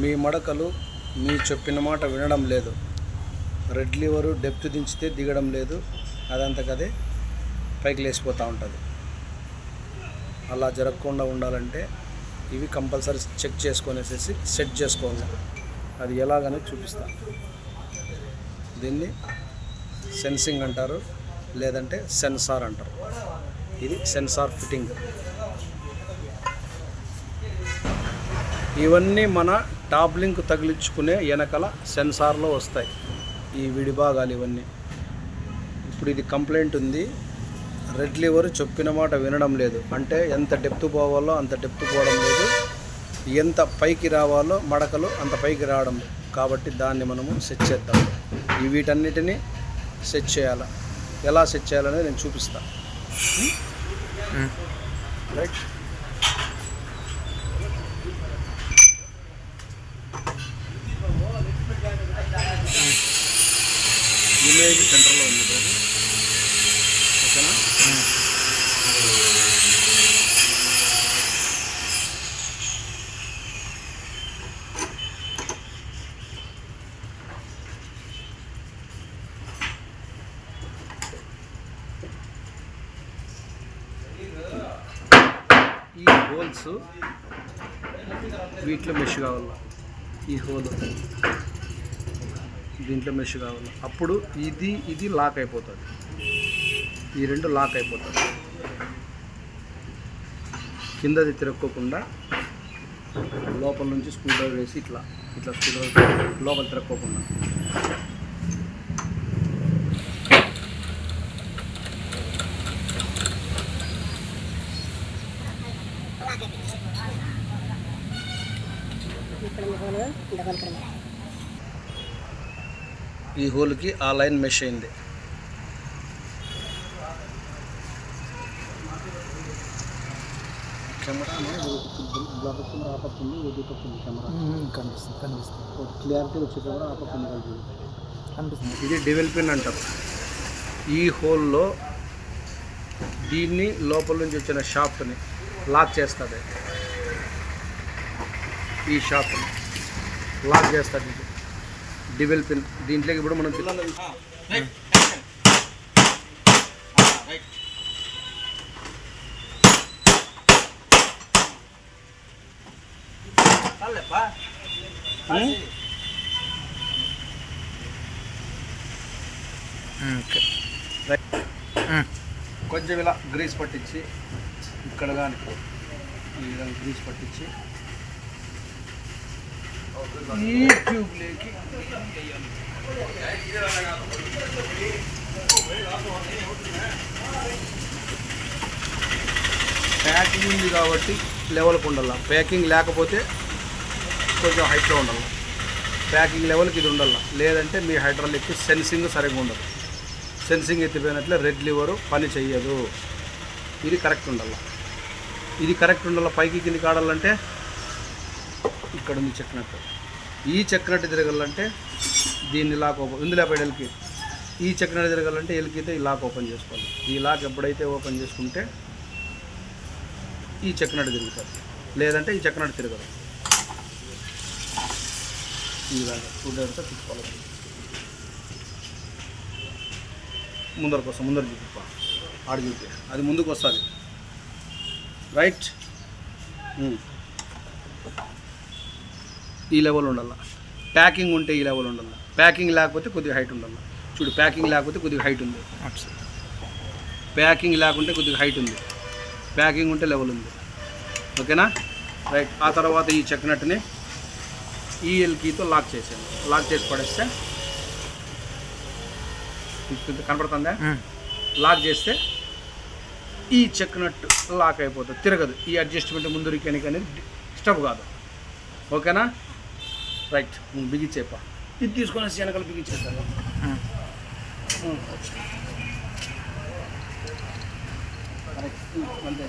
మీ మడకలు మీ చెప్పిన మాట వినడం లేదు. రెడ్ లివరు డెప్త్ దించితే దిగడం లేదు. అదంతకదే పైకి లేచిపోతూ ఉంటుంది. అలా జరగకుండా ఉండాలంటే ఇవి కంపల్సరీ చెక్ చేసుకొనేసేసి సెట్ చేసుకోవాలి. అది ఎలాగనే చూపిస్తాను దీన్ని సెన్సింగ్ అంటారు లేదంటే సెన్సార్ అంటారు. ఇది సెన్సార్ ఫిట్టింగ్. ఇవన్నీ మన టాప్ లింక్ తగిలించుకునే వెనకల సెన్సార్లో వస్తాయి. ఈ విడిభాగాలు ఇవన్నీ. ఇప్పుడు ఇది కంప్లైంట్ ఉంది. రెడ్ లివర్ చెప్పిన మాట వినడం లేదు. అంటే ఎంత డెప్త్ పోవాలో అంత డెప్త్ పోవడం లేదు. ఎంత పైకి రావాలో మడకలు అంత పైకి రావడం లేదు. కాబట్టి దాన్ని మనము సెట్ చేద్దాం. ఈ వీటన్నిటిని సెట్ చేయాలి? ఎలా సెట్ చేయాలనేది నేను చూపిస్తా. రైట్ ఇమేజ్ సెంటర్లో ఉంది బాబు ఓకేనా ఈ హోల్స్ వీటిలో మెష్ కావాలి? ఈ హోల్. దీంట్లో మెష్ కావాలి? అప్పుడు ఇది ఇది లాక్ అయిపోతుంది. ఈ రెండు లాక్ అయిపోతుంది. కిందది తిరక్కోకుండా లోపల నుంచి స్క్రూ డ్రైవర్ వేసి ఇట్లా ఇట్లా స్క్రూ డ్రైవర్ లోపల తిరక్కోకుండా. ఈ హోల్కి ఆ లైన్ మెష్ అయింది. Camera black camera? ఆపత్తుంది కనిపిస్తుంది కనిపిస్తుంది. క్లియారిటీ వచ్చే కెమెరా ఆపత్తుంది కలిపి కనిపిస్తుంది. ఇది డెవెల్ పిన్ అంటారు ఈ హోల్లో దీన్ని లోపల నుంచి వచ్చిన షాఫ్ట్ని లాక్ చేస్తుంది. ఈ షాఫ్ట్ని లాక్ చేస్తుంది. Dowel pin. దీంట్లోకి ఇప్పుడు మనం. కొంచెం ఇలా గ్రీస్ పట్టించి ఇక్కడ కానీ ఈ విధంగా గ్రీస్ పట్టించి. ఈ ట్యూబ్లోకి ప్యాకింగ్ ఉంది కాబట్టి లెవెల్కి ఉండాలి. ప్యాకింగ్ లేకపోతే కొంచెం హైట్లో ఉండాలి. ప్యాకింగ్ లెవెల్కి ఇది ఉండాల. లేదంటే మీ హైడ్రాలిక్ సెన్సింగ్ సరిగ్గా ఉండదు. సెన్సింగ్ ఎత్తిపోయినట్లే రెడ్ లివరు పని చెయ్యదు. ఇది కరెక్ట్ ఉండాలి. ఇది కరెక్ట్ ఉండాలి? పైకి కిందికి ఆడాలంటే? ఇక్కడ ఉంది చెక్కినట్టు ఈ చెక్కినట్టు తిరగాలంటే దీన్ని లాక్ ఓపెన్ ఇందులో పైన ఎల్కి. ఈ చెక్కినట్టు తిరగాలంటే ఎల్కితే ఈ లాక్ ఓపెన్ చేసుకోవాలి. ఈ లాక్ ఎప్పుడైతే ఓపెన్ చేసుకుంటే ఈ చెక్కనట్టు తిరుగుతుంది. లేదంటే ఈ చెక్కనట్టు తిరగదు. ఇలాగా విధంగా తీసుకోవాలి ముందరకు వస్తాం ముందర చూపిపా ఆడ చూపి. అది ముందుకు వస్తుంది రైట్. ఈ లెవెల్ ఉండాల. ప్యాకింగ్ ఉంటే ఈ లెవెల్ ఉండాలి. ప్యాకింగ్ లేకపోతే కొద్దిగా హైట్ ఉండాలి. చూడు ప్యాకింగ్ లేకపోతే కొద్దిగా హైట్ ఉంది. ప్యాకింగ్ లేకుంటే కొద్దిగా హైట్ ఉంది. ప్యాకింగ్ ఉంటే లెవెల్ ఉంది. ఓకేనా? రైట్. ఆ తర్వాత ఈ చెక్నట్ని ఈ ఎల్కీతో లాక్ చేసాను లాక్ చేసి పడేస్తే ఇప్పుడు కనపడుతుందా? లాక్ చేస్తే ఈ చెక్ నట్ లాక్ అయిపోతుంది తిరగదు. ఈ అడ్జస్ట్మెంట్ ముందు రికెనిక్ అనేది డిస్టర్బ్ కాదు. ఓకేనా? రైట్ బిగించేప ఇది తీసుకొని వెనకాల బిగించేస్తాను అంతే